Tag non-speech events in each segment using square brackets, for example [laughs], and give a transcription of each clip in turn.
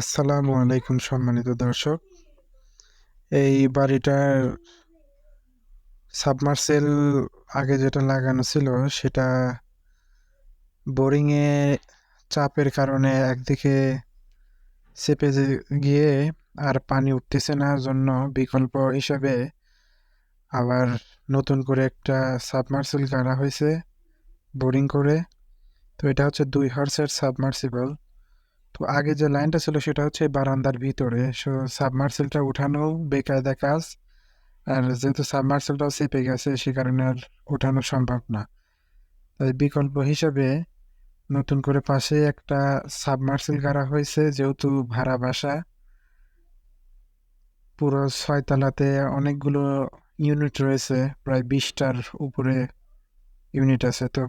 আসসালামু আলাইকুম সম্মানিত দর্শক। এই বাড়িটার সাবমার্সেল আগে যেটা লাগানো ছিল সেটা বোরিংয়ে চাপের কারণে একদিকে চেপে গিয়ে আর পানি উঠতেছে না জন্য বিকল্প হিসাবে আবার নতুন করে একটা সাবমার্সেল গাড়া হয়েছে বোরিং করে। তো এটা হচ্ছে দুই হর্সের সাবমার্সিবল। তো আগে যে লাইনটা ছিল সেটা হচ্ছে বারান্দার ভিতরে। সো সাবমার্সেলটা উঠানো বেকায়দা কাজ, আর যেহেতু সাবমার্সেলটাও চেপে গেছে, সে কারণে আর ওঠানো সম্ভব না। তাই বিকল্প হিসাবে নতুন করে পাশে একটা সাবমার্সেল করা হয়েছে, যেহেতু ভাড়া বাসা। পুরো ছয়তলাতে অনেকগুলো ইউনিট রয়েছে, প্রায় বিশটার উপরে ইউনিট আছে। তো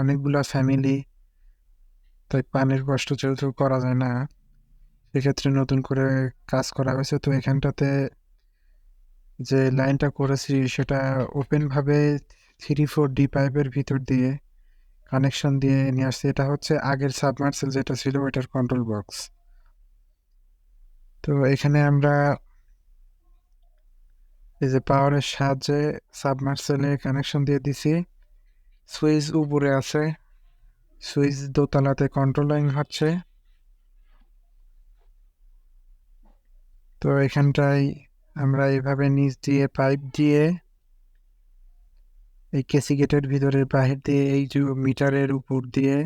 অনেকগুলো ফ্যামিলি তাই পানির কষ্ট যেহেতু করা যায় না, সেক্ষেত্রে নতুন করে কাজ করা হয়েছে। তো এখানটাতে যে লাইনটা করেছি, সেটা ওপেনভাবে থ্রি ফোর ডি পাইপের ভিতর দিয়ে কানেকশন দিয়ে নিয়ে আসছি। এটা হচ্ছে আগের সাবমার্সেল যেটা ছিল, ওইটার কন্ট্রোল বক্স তো এখানে আমরা এই যে পাওয়ারের সাহায্যে সাবমার্সেলে কানেকশন দিয়ে দিছি। সুইচ উপরে আছে। সুইচ দোতলাতে কন্ট্রোলিং হচ্ছে। তো এখানটায় আমরা এভাবে নিচ দিয়ে পাইপ দিয়ে এই কেসি গেটের ভিতরের বাহির দিয়ে এই যে মিটারের উপর দিয়ে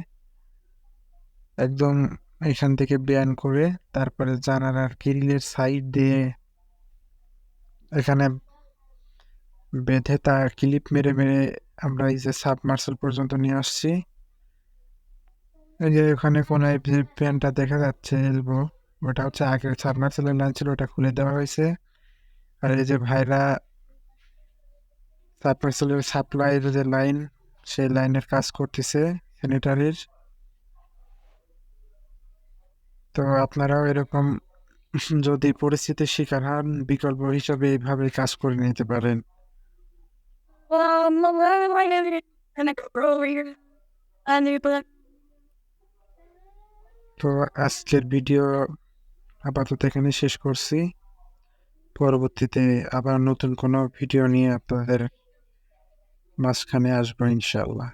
একদম এখান থেকে ব্যান করে তারপরে জানালার গ্রিলের সাইড দিয়ে এখানে বেঁধে তা ক্লিপ মেরে মেরে আমরা এই যে সাবমার্সেল পর্যন্ত নিয়ে আসছি। এই যে ওখানে কোনায় যে প্যানটা দেখা যাচ্ছে, এলবো। ওটা হচ্ছে আগের সাবমার্সেলের লাইন ছিল, ওটা খুলে দেওয়া হয়েছে। আর এই যে ভাইরা সাবমার্সেলের সাপ্লাইয়ের যে লাইন, সেই লাইনের কাজ করতেছে স্যানিটারির তো আপনারাও এরকম যদি পরিস্থিতির শিকার হন, বিকল্প হিসাবে এইভাবে কাজ করে নিতে পারেন। [laughs] তো আজকের ভিডিও আপাতত এখানে শেষ করছি। পরবর্তীতে আবার নতুন কোনো ভিডিও নিয়ে আপনাদের মাঝখানে আসব ইনশাল্লাহ